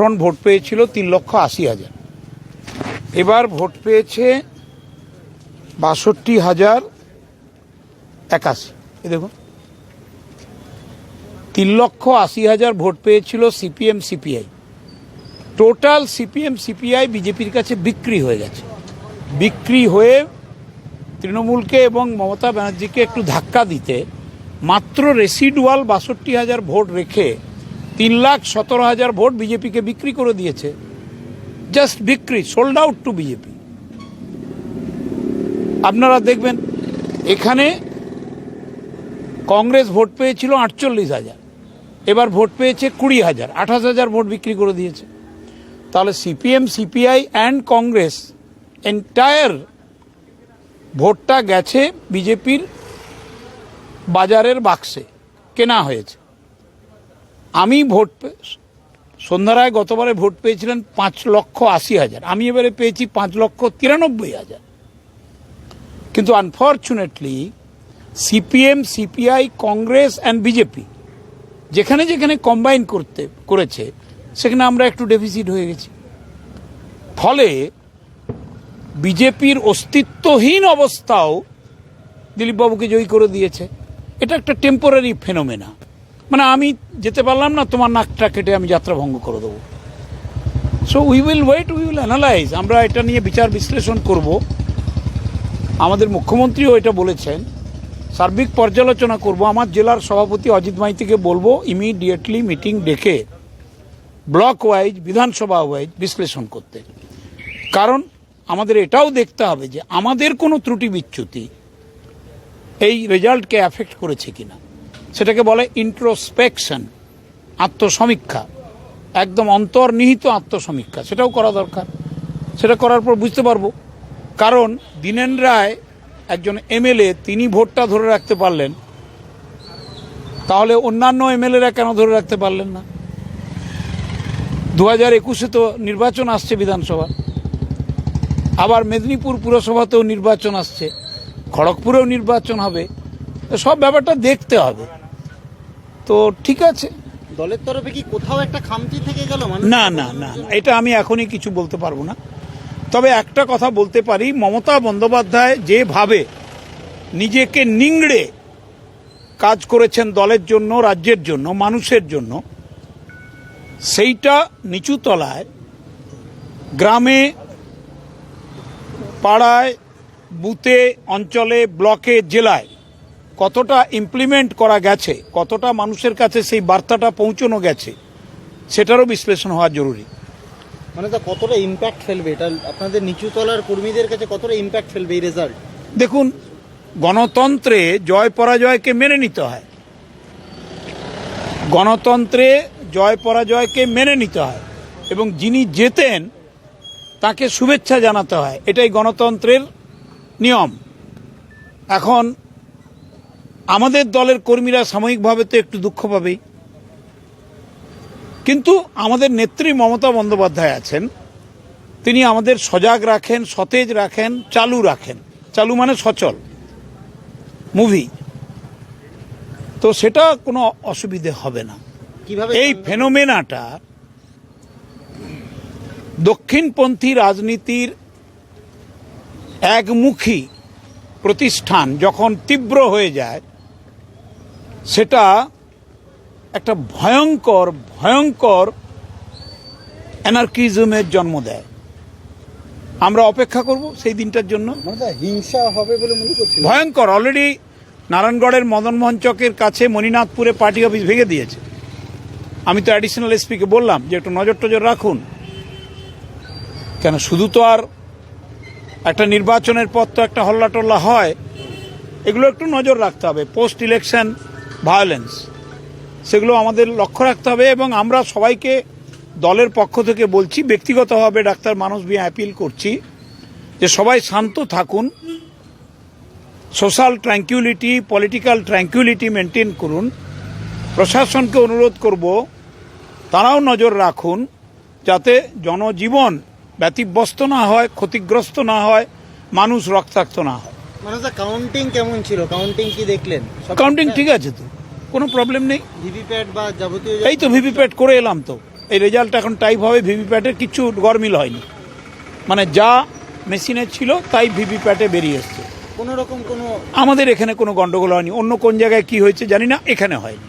তখন ভোট পেয়েছিল তিন লক্ষ আশি হাজার। এবার ভোট পেয়েছে বাষট্টি হাজার একাশি। এ দেখুন। তিন লক্ষ আশি হাজার ভোট পেয়েছিল CPM, CPI. Total CPM, CPI বিজেপির কাছে বিক্রি হয়ে গেছে। বিক্রি হয়ে তৃণমূলকে এবং মমতা ব্যানার্জিকে একটু ধাক্কা দিতে মাত্র রেসিডুয়াল বাষট্টি হাজার ভোট রেখে তিন লাখ সতেরো হাজার ভোট বিজেপিকে বিক্রি করে দিয়েছে। জাস্ট বিক্রি সোল্ড আউট টু বিজেপি আপনারা দেখবেন, এখানে কংগ্রেস ভোট পেয়েছিল আটচল্লিশ হাজার। এবার ভোট পেয়েছে কুড়ি হাজার, আঠাশ হাজার ভোট বিক্রি করে দিয়েছে। তাহলে CPM CPI and Congress entire ভোটটা গেছে বিজেপির বাজারের বাক্সে কেনা হয়েছে। আমি ভোট পে- সন্ধ্যা রায় গতবারে ভোট পেয়েছিলেন পাঁচ লক্ষ আশি হাজার। আমি এবারে পেয়েছি পাঁচ লক্ষ তিরানব্বই হাজার। কিন্তু unfortunately CPM CPI Congress and BJP যেখানে যেখানে কম্বাইন করতে করেছে, সেখানে আমরা একটু ডেফিসিট হয়ে গেছি। ফলে বিজেপির অস্তিত্বহীন অবস্থাও দিলীপবাবুকে জয়ী করে দিয়েছে। এটা একটা টেম্পোরারি ফেনোমেনা মানে আমি যেতে পারলাম না, তোমার নাকটা কেটে আমি যাত্রা ভঙ্গ করে দেবো। So we will wait we will analyse আমরা এটা নিয়ে বিচার বিশ্লেষণ করব। আমাদের মুখ্যমন্ত্রীও এটা বলেছেন। সার্বিক পর্যালোচনা করব। আমার জেলার সভাপতি অজিত মাইতিকে বলব ইমিডিয়েটলি মিটিং ডেকে ব্লক ওয়াইজ বিধানসভা ওয়াইজ বিশ্লেষণ করতে। কারণ, আমাদের এটাও দেখতে হবে যে, আমাদের কোনো ত্রুটি বিচ্যুতি এই রেজাল্টকে অ্যাফেক্ট করেছে কিনা। সেটাকে বলে ইন্ট্রোস্পেকশন আত্মসমীক্ষা। একদম অন্তর্নিহিত আত্মসমীক্ষা, সেটাও করা দরকার। সেটা করার পর বুঝতে পারব। কারণ দীনেন রায় একজন এমএলএ, তিনি ভোটটা ধরে রাখতে পারলেন। তাহলে অন্যান্য এমএলএরা কেন ধরে রাখতে পারলেন না? দু হাজার একুশে তো নির্বাচন আসছে বিধানসভা। আবার মেদিনীপুর পুরসভাতেও নির্বাচন আসছে। খড়গপুরেও নির্বাচন হবে। সব ব্যাপারটা দেখতে হবে। তো ঠিক আছে। দলের তরফে কি কোথাও একটা খামতি থেকে গেল না না না না, এটা আমি এখনই কিছু বলতে পারব না। তবে একটা কথা বলতে পারি মমতা বন্দ্যোপাধ্যায় যেভাবে নিজেকে নিংড়ে কাজ করেছেন দলের জন্য রাজ্যের জন্য মানুষের জন্য সেইটা নিচু তলায় গ্রামে পাড়ায় বুথে অঞ্চলে ব্লকে জেলায় কতটা ইমপ্লিমেন্ট করা গেছে কতটা মানুষের কাছে সেই বার্তাটা পৌঁছানো গেছে সেটারও বিশ্লেষণ হওয়া জরুরি। মানে তা কতটা ইম্প্যাক্ট ফেলবে? এটা আপনাদের নিচু তলার কর্মীদের কাছে কতটা ইম্প্যাক্ট ফেলবে এই রেজাল্ট দেখুন গণতন্ত্রে জয় পরাজয়কে মেনে নিতে হয়। গণতন্ত্রে জয় পরাজয়কে মেনে নিতে হয় এবং যিনি জেতেন তাকে শুভেচ্ছা জানাতে হয়। এটাই গণতন্ত্রের নিয়ম। এখন আমাদের দলের কর্মীরা সাময়িকভাবে তো একটু দুঃখ পাবেই। কিন্তু আমাদের নেত্রী মমতা বন্দ্যোপাধ্যায় আছেন। তিনি আমাদের সজাগ রাখেন সতেজ রাখেন চালু রাখেন। চালু মানে সচল। মুভি। তো সেটা কোনো অসুবিধে হবে না। কীভাবে এই ফেনোমেনাটা দক্ষিণপন্থী রাজনীতির একমুখী প্রতিষ্ঠান যখন তীব্র হয়ে যায় সেটা একটা ভয়ঙ্কর ভয়ঙ্কর অ্যানার্কিজমের জন্ম দেয়। আমরা অপেক্ষা করব সেই দিনটার জন্য। হিংসা হবে বলে মনে করছি ভয়ঙ্কর অলরেডি নারায়ণগড়ের মদন মদনমোহন চকের কাছে মণিনাথপুরে পার্টি অফিস ভেঙে দিয়েছে। আমি তো অ্যাডিশনাল এসপিকে বললাম যে একটু নজর টজর রাখুন। কেন শুধু তো আর একটা নির্বাচনের পর তো একটা হল্লা টল্লা হয়। এগুলো একটু নজর রাখতে হবে। পোস্ট ইলেকশন ভায়োলেন্স সেগুলো আমাদের লক্ষ্য রাখতে হবে এবং আমরা সবাইকে দলের পক্ষ থেকে বলছি, ব্যক্তিগতভাবে ডাক্তার মানস বিয়া অ্যাপিল করছি যে সবাই শান্ত থাকুন social tranquillity political tranquillity maintain করুন। প্রশাসনকে অনুরোধ করব, তারাও নজর রাখুন যাতে জনজীবন ব্যতিব্যস্ত না হয়, ক্ষতিগ্রস্ত না হয়, মানুষ রক্তাক্ত না হয়। মানে কাউন্টিং কেমন ছিল? কাউন্টিং কি দেখলেন? কাউন্টিং ঠিক আছে? তো কোনো প্রবলেম নেই। ভিভিপ্যাট বা যাবতীয় এই তো ভিভিপ্যাট করে এলাম তো। এই রেজাল্ট এখন টাইপ হবে ভিভিপ্যাটের কিছু গরমিল হয়নি। মানে যা মেশিনে ছিল তাই ভিভিপ্যাটে বেরিয়ে এসছে। কোনো রকম কোনো আমাদের এখানে কোনো গন্ডগোল হয়নি। অন্য কোন জায়গায় কি হয়েছে জানি না এখানে হয়নি।